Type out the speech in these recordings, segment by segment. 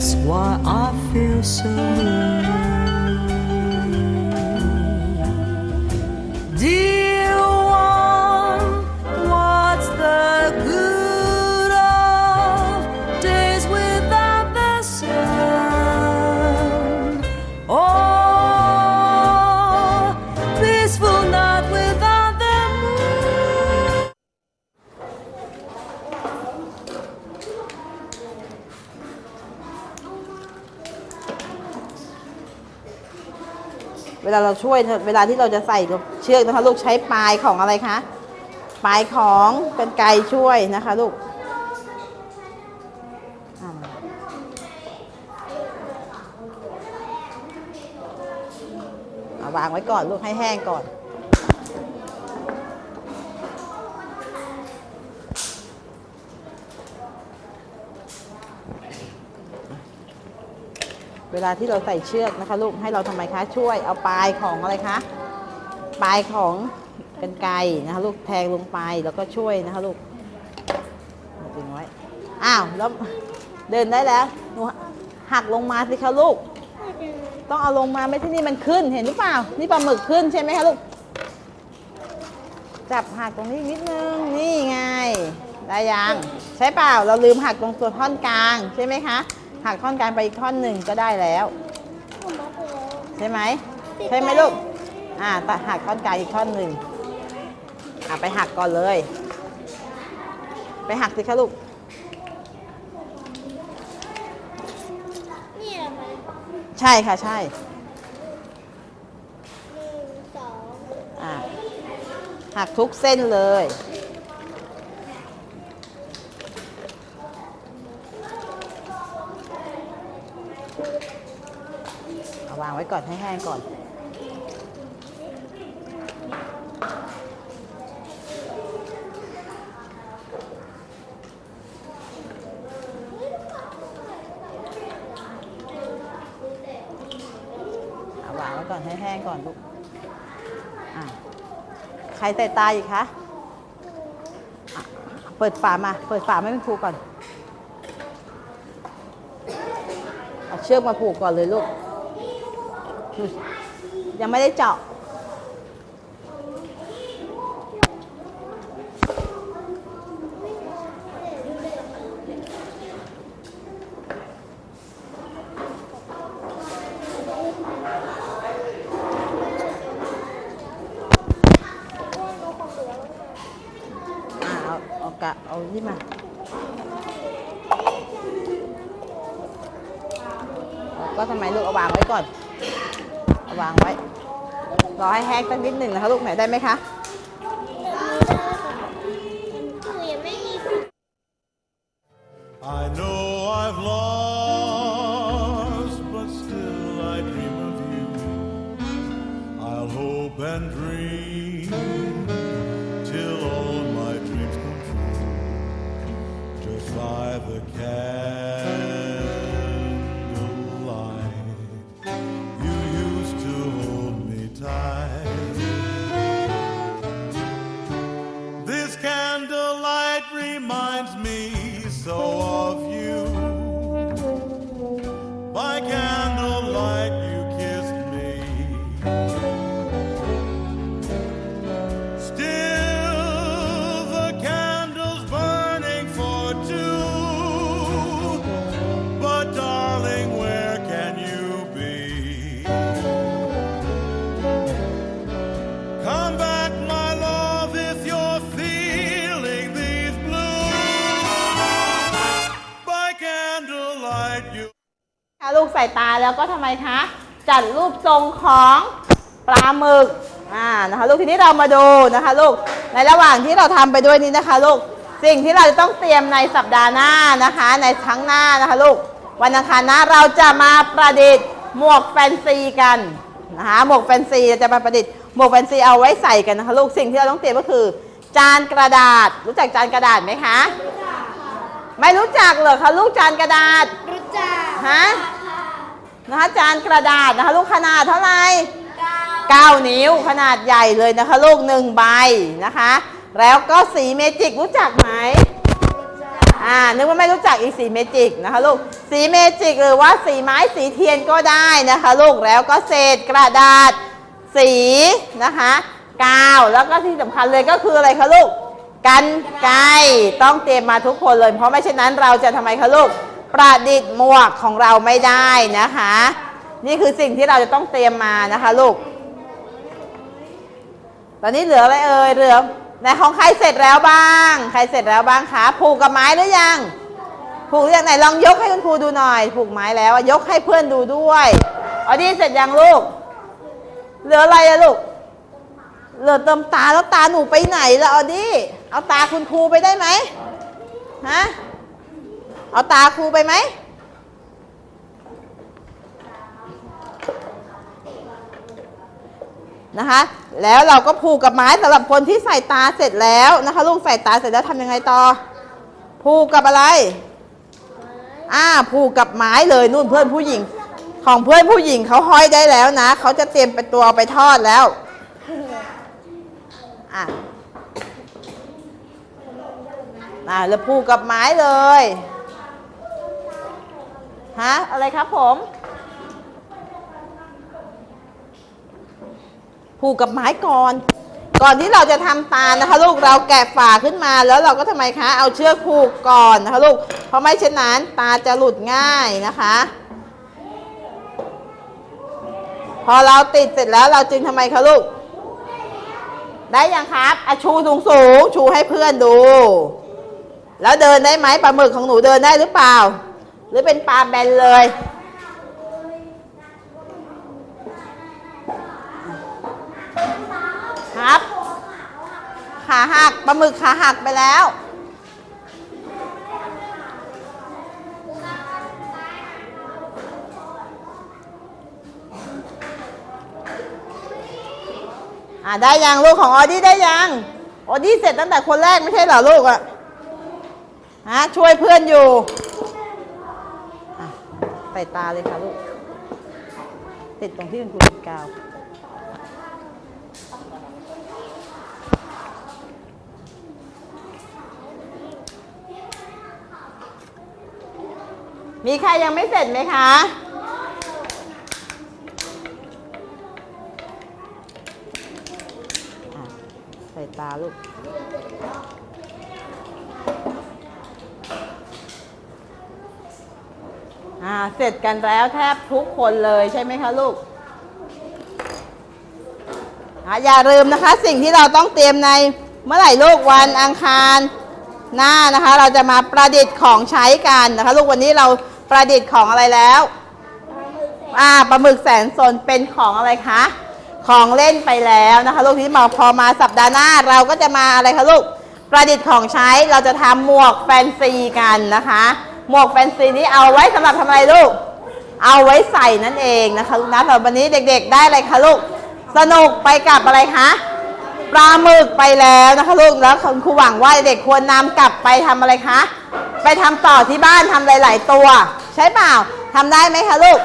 That's why I feel so ลาเราช่วยเวลาที่เราจะใส่เชือกนะคะลูกใช้ปลายของอะไรคะปลายของเป็นไกช่วยนะคะลูกวางไว้ก่อนลูกให้แห้งก่อน ลาที่เราใส่เชือกนะคะ ลูกให้เราทำไมคะช่วยเอาปลายของอะไรคะปลายของเป็นไกรนะคะลูกแทงลงไปแล้วก็ช่วยนะคะลูกดึงไว้อ้าวแล้วเดินได้แล้วหนูหักลงมาสิคะลูก ต้องเอาลงมาไม่ใช่นี่มันขึ้นเห็นหรือเปล่า นี่ปลาหมึกขึ้นใช่ไหมคะลูกจับหักตรงนี้นิดนึงนี่ไงได้ยังใช่เปล่าเราลืมหักตรงส่วนท่อนกลางใช่ไหมคะ หักท่อนกลางไปอีกท่อนหนึ่งก็ได้แล้ว ใช่ไหมใช่ไหมลูกอ่าตัดหักท่อนกลางอีกท่อนหนึ่งอ่าไปหักก่อนเลย ไปหักสิคะลูกนี่เหรอคะใช่ค่ะใช่หนึ่งสองอ่าหักทุกเส้นเลย เอา วางไว้ก่อนให้แห้งก่อน เอาวางไว้ก่อนให้แห้งก่อนลูกอะใครใส่ตาอีกคะอะเปิดฝามา เปิดฝาไม่เป็นครูก่อน เอาเชือกมาผูกก่อนเลยลูก ดูยังไม่ได้เจาะอ่าเอากะเอานี่มาก็ทำไมลูกเอาวางไว้ก่อน วางไว้ รอให้แห้งสักนิดหนึ่งนะคะลูกไหนได้ไหมคะคือยั ลูกใส่ตาแล้วก็ทำไมคะ จัดรูปทรงของปลาหมึกอ่านะคะลูกทีนี้เรามาดูนะคะลูกในระหว่างที่เราทำไปด้วยนี้นะคะลูกสิ่งที่เราจะต้องเตรียมในสัปดาห์หน้านะคะในครั้งหน้านะคะลูกวันอังคารหน้าเราจะมาประดิษฐ์หมวกแฟนซีกันนะคะหมวกแฟนซีจะมาประดิษฐ์หมวกแฟนซีเอาไว้ใส่กันนะคะลูกสิ่งที่เราต้องเตรียมก็คือ จานกระดาษ รู้จักจานกระดาษไหมคะไม่รู้จักเหรอคะลูกจานกระดาษรู้จักฮะ นะคะจานกระดาษนะคะลูกขนาดเท่าไหร่9นิ้วขนาดใหญ่เลยนะคะลูกหนึ่งใบนะคะ แล้วก็สีเมจิกรู้จักไหมอ่านึกว่าไม่รู้จักอีกสีเมจิกนะคะลูกสีเมจิกหรือว่าสีไม้สีเทียนก็ได้นะคะลูกแล้วก็เศษกระดาษสีนะคะกาวแล้วก็ที่สำคัญเลยก็คืออะไรคะลูกกันไกรต้องเตรียมมาทุกคนเลย เพราะไม่เช่นนั้นเราจะทำไมคะลูก ประดิษฐ์หมวกของเราไม่ได้นะคะ นี่คือสิ่งที่เราจะต้องเตรียมมานะคะลูก ตอนนี้เหลืออะไรเอ่ยเหลือในของใครเสร็จแล้วบ้าง ใครเสร็จแล้วบ้างคะผูกกับไม้หรือยัง ผูกหรือยังไหนลองยกให้คุณครูดูหน่อย ผูกไม้แล้วยกให้เพื่อนดูด้วยออดี้เสร็จยังลูก เหลืออะไรอะลูก เหลือเติมตาแล้วตาหนูไปไหนละออดี้เอาตาคุณครูไปได้ไหมฮะ เอาตาครูไปไหม นะคะ แล้วเราก็ผูกกับไม้สำหรับคนที่ใส่ตาเสร็จแล้วนะคะลูกใส่ตาเสร็จแล้วทำยังไงต่อ ผูกกับอะไร อ่า ผูกกับไม้เลยนู่นเพื่อนผู้หญิง ของเพื่อนผู้หญิงเขาห้อยได้แล้วนะเขาจะเตรียมเป็นตัวไปทอดแล้ว อะอ่าแล้วผูกกับไม้เลย ฮะอะไรครับผม ผูกกับไม้ก่อน ก่อนที่เราจะทำตานะคะ ลูกเราแกะฝาขึ้นมาแล้วเราก็ทำไมคะ เอาเชือกผูกก่อนนะคะลูกเพราะไม่เช่นนั้นตาจะหลุดง่ายนะคะ พอเราติดเสร็จแล้วเราจึงทำไมคะลูก ได้ยังครับอชูสูงสูงๆชูให้เพื่อนดู แล้วเดินได้ไหมปลาหมึกของหนูเดินได้หรือเปล่า หรือเป็นปลาแบนเลย ครับ ขาหักปลาหมึกขาหักไปแล้ว อ่าได้ยังลูกของออดี้ได้ยังออดี้เสร็จตั้งแต่คนแรกไม่ใช่เหรอลูกอะฮะช่วยเพื่อนอยู่ ส่ตาเลยค่ะลูก ติดตรงที่คุณครูติดกาว มีใครยังไม่เสร็จไหมคะใส่ตาลูก อ่าเสร็จกันแล้วแทบทุกคนเลยใช่ไหมคะลูกอะอย่าลืมนะคะสิ่งที่เราต้องเตรียมในเมื่อไหร่ลูกวันอังคารหน้านะคะ เราจะมาประดิษฐ์ของใช้กันนะคะ ลูกวันนี้เราประดิษฐ์ของอะไรแล้วอ่าปลาหมึกแสนสนเป็นของอะไรคะของเล่นไปแล้วนะคะ ลูกที่มาพอมาสัปดาห์หน้าเราก็จะมาอะไรคะลูกประดิษฐ์ของใช้เราจะทำหมวกแฟนซีกันนะคะ หมวกแฟนซีนี้เอาไว้สำหรับทำอะไรลูก เอาไว้ใส่นั่นเองนะคะลูกนะสำหรับวันนี้เด็กๆ ได้อะไรคะลูก สนุกไปกับอะไรคะปลาหมึกไปแล้วนะคะลูกแล้วคุณครูหวังว่าเด็กควรนำกลับไปทำอะไรคะ ไปทำต่อที่บ้านทำหลาย ๆ ตัว ใช่เปล่าทำได้ไหมคะลูก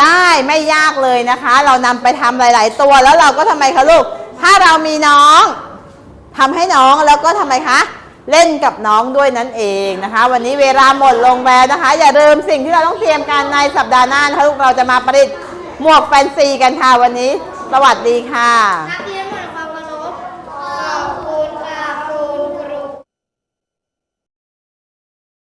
ได้ไม่ยากเลยนะคะ เรานำไปทำหลาย ๆ ตัวแล้วเราก็ทำไมคะลูก ถ้าเรามีน้องทำให้น้องแล้วก็ทำไมคะ เล่นกับน้องด้วยนั่นเองนะคะ วันนี้เวลาหมดลงแล้วนะคะ อย่าลืมสิ่งที่เราต้องเตรียมการในสัปดาห์หน้านะคะลูกเราจะมาประดิษฐ์หมวกแฟนซีกันค่ะวันนี้ สวัสดีค่ะ Happy